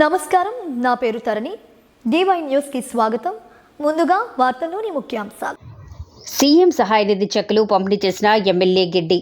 నమస్కారం నా పేరు తరణి. డివై న్యూస్కి స్వాగతం. ముందుగా వార్తలోని ముఖ్యాంశాలు. సీఎం సహాయ నిధి చెక్కులు పంపిణీ చేసిన ఎమ్మెల్యే గిడ్డి.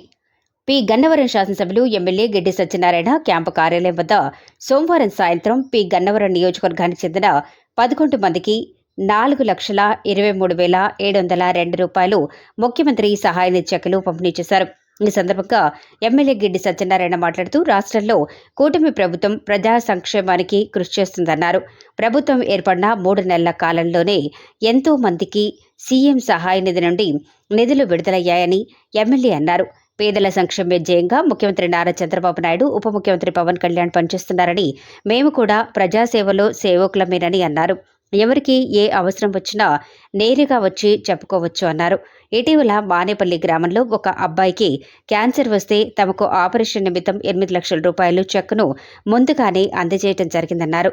పి. గన్నవరం శాసనసభ్యులు ఎమ్మెల్యే గిడ్డి సత్యనారాయణ క్యాంపు కార్యాలయం వద్ద సోమవారం సాయంత్రం పి. గన్నవరం నియోజకవర్గానికి చెందిన పదకొండు మందికి నాలుగు లక్షల ఇరవై మూడు వేల ఏడు వందల రెండు రూపాయలు ముఖ్యమంత్రి సహాయ నిధి చెక్కులు పంపిణీ చేశారు. ఈ సందర్భంగా ఎమ్మెల్యే గిడ్డి సత్యనారాయణ మాట్లాడుతూ రాష్ట్రంలో కూటమి ప్రభుత్వం ప్రజా సంక్షేమానికి కృషి చేస్తుందన్నారు. ప్రభుత్వం ఏర్పడిన మూడు నెలల కాలంలోనే ఎంతో మందికి సీఎం సహాయ నిధి నుండి నిధులు విడుదలయ్యాయని ఎమ్మెల్యే అన్నారు. పేదల సంక్షేమ జయంగా ముఖ్యమంత్రి నారా చంద్రబాబు నాయుడు ఉప ముఖ్యమంత్రి పవన్ కళ్యాణ్ పనిచేస్తున్నారని మేము కూడా ప్రజాసేవలో సేవకులమేనని అన్నారు. ఎవరికి ఏ అవసరం వచ్చినా నేరుగా వచ్చి చెప్పుకోవచ్చు అన్నారు. ఇటీవల మానేపల్లి గ్రామంలో ఒక అబ్బాయికి క్యాన్సర్ వస్తే తమకు ఆపరేషన్ నిమిత్తం ఎనిమిది లక్షల రూపాయలు చెక్కును ముందుగానే అందజేయటం జరిగిందన్నారు.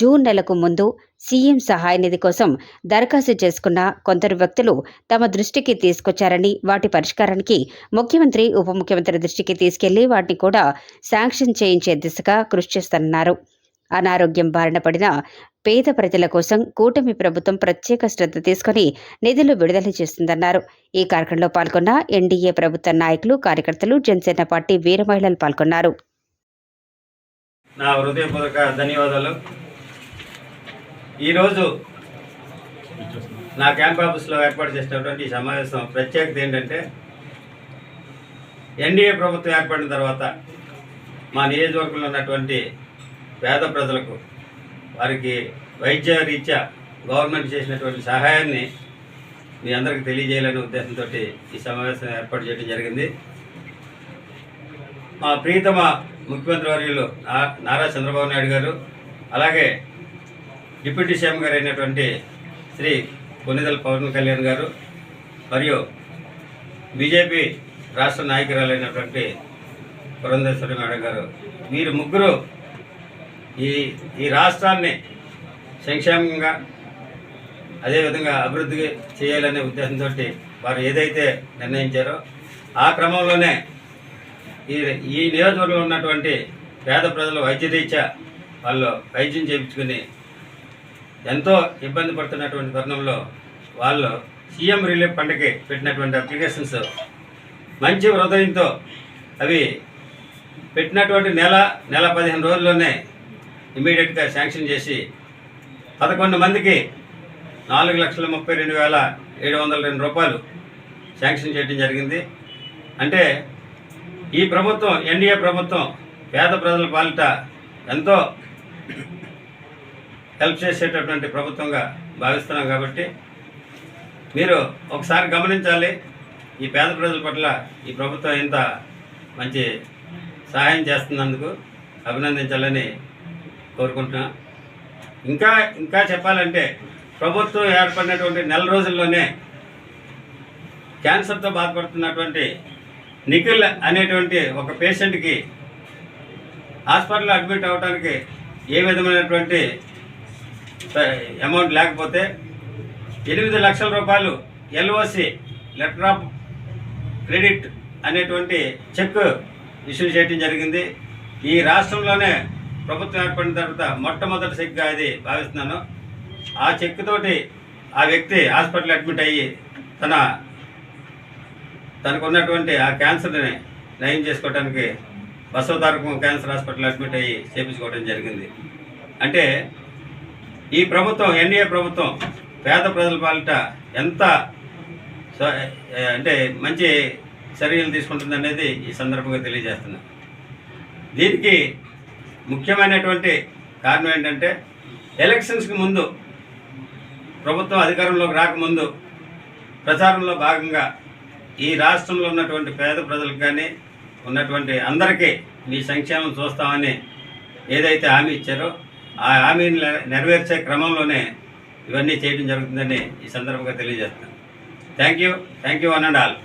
జూన్ నెలకు ముందు సీఎం సహాయ నిధి కోసం దరఖాస్తు చేసుకున్న కొందరు వ్యక్తులు తమ దృష్టికి తీసుకొచ్చారని వాటి పరిష్కారానికి ముఖ్యమంత్రి ఉప ముఖ్యమంత్రి దృష్టికి తీసుకెళ్ళి వాటిని కూడా శాంక్షన్ చేయించే దిశగా కృషి చేస్తానన్నారు. అనారోగ్యం బారిన పడిన పేద ప్రజల కోసం కూటమి ప్రభుత్వం ప్రత్యేక శ్రద్ధ తీసుకుని నిధులు విడుదల చేస్తుందన్నారు. ఈ కార్యక్రమంలో పాల్గొన్న ఎన్డీఏ ప్రభుత్వ నాయకులు కార్యకర్తలు జనసేన పార్టీ వీర మహిళలు పాల్గొన్నారు. నా హృదయపూర్వక ధన్యవాదాలు. ఈరోజు నా క్యాంప్ ఆఫీస్లో ఏర్పాటు చేసినటువంటి సమావేశం ప్రత్యేకత ఏంటంటే ఎన్డీఏ ప్రభుత్వం ఏర్పడిన తర్వాత మా నియోజకవర్గంలో ఉన్నటువంటి పేద ప్రజలకు వారికి వైద్య రీత్యా గవర్నమెంట్ చేసినటువంటి సహాయాన్ని మీ అందరికీ తెలియజేయాలనే ఉద్దేశంతో ఈ సమావేశం ఏర్పాటు చేయడం జరిగింది. మా ప్రియతమ ముఖ్యమంత్రి వర్యులు నారా చంద్రబాబు నాయుడు గారు అలాగే డిప్యూటీ సీఎం గారు అయినటువంటి శ్రీ కొన్నిదల పవన్ కళ్యాణ్ గారు మరియు బీజేపీ రాష్ట్ర నాయకురాలైనటువంటి పురంధేశ్వరి మేడం గారు వీరు ముగ్గురు ఈ ఈ రాష్ట్రాన్ని సంక్షేమంగా అదేవిధంగా అభివృద్ధి చేయాలనే ఉద్దేశంతో వారు ఏదైతే నిర్ణయించారో ఆ క్రమంలోనే ఈ ఈ నియోజకవర్గంలో ఉన్నటువంటి పేద ప్రజలు వైద్య రీత్యా వాళ్ళు వైద్యం చేయించుకుని ఎంతో ఇబ్బంది పడుతున్నటువంటి తరుణంలో వాళ్ళు సీఎం రిలీఫ్ ఫండ్కి పెట్టినటువంటి అప్లికేషన్స్ మంచి హృదయంతో అవి పెట్టినటువంటి నెల నెల పదిహేను రోజుల్లోనే ఇమీడియట్గా శాంక్షన్ చేసి పదకొండు మందికి నాలుగు లక్షల ముప్పై రెండు వేల ఏడు వందల రెండు రూపాయలు శాంక్షన్ చేయడం జరిగింది. అంటే ఈ ప్రభుత్వం ఎన్డీఏ ప్రభుత్వం పేద ప్రజల పాలిట ఎంతో హెల్ప్ చేసేటటువంటి ప్రభుత్వంగా భావిస్తున్నాం కాబట్టి మీరు ఒకసారి గమనించాలి ఈ పేద ప్రజల పట్ల ఈ ప్రభుత్వం ఇంత మంచి సహాయం చేస్తున్నందుకు అభినందించాలని కోరుకుంటున్నా. ఇంకా ఇంకా చెప్పాలంటే ప్రభుత్వం ఏర్పడినటువంటి నెల రోజుల్లోనే క్యాన్సర్తో బాధపడుతున్నటువంటి నిఖిల్ అనేటువంటి ఒక పేషెంట్కి హాస్పిటల్లో అడ్మిట్ అవ్వడానికి ఏ విధమైనటువంటి అమౌంట్ లేకపోతే ఎనిమిది లక్షల రూపాయలు ఎల్ఓసి లెటర్ ఆఫ్ క్రెడిట్ అనేటువంటి చెక్ ఇష్యూ చేయడం జరిగింది. ఈ రాష్ట్రంలోనే ప్రభుత్వం ఏర్పడిన తర్వాత మొట్టమొదటి చెక్గా అది భావిస్తున్నాను. ఆ చెక్ తోటి ఆ వ్యక్తి హాస్పిటల్ అడ్మిట్ అయ్యి తన తనకు ఉన్నటువంటి ఆ క్యాన్సర్ని నయం చేసుకోవడానికి బసవతారకం క్యాన్సర్ హాస్పిటల్ అడ్మిట్ అయ్యి చేపించుకోవడం జరిగింది. అంటే ఈ ప్రభుత్వం ఎన్డీఏ ప్రభుత్వం పేద ప్రజల పాలిట ఎంత అంటే మంచి చర్యలు తీసుకుంటుంది అనేది ఈ సందర్భంగా తెలియజేస్తున్నా. దీనికి ముఖ్యమైనటువంటి కారణం ఏంటంటే ఎలక్షన్స్కి ముందు ప్రభుత్వం అధికారంలోకి రాకముందు ప్రచారంలో భాగంగా ఈ రాష్ట్రంలో ఉన్నటువంటి పేద ప్రజలకు కానీ ఉన్నటువంటి అందరికీ మీ సంక్షేమం చూస్తామని ఏదైతే హామీ ఇచ్చారో ఆ హామీని నెరవేర్చే క్రమంలోనే ఇవన్నీ చేయడం జరుగుతుందని ఈ సందర్భంగా తెలియజేస్తున్నాను. Thank you. Thank you one and all.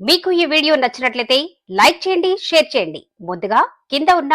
మీకు ఈ వీడియో నచ్చినట్లయితే లైక్ చేయండి షేర్ చేయండి. ముందుగా కింద ఉన్న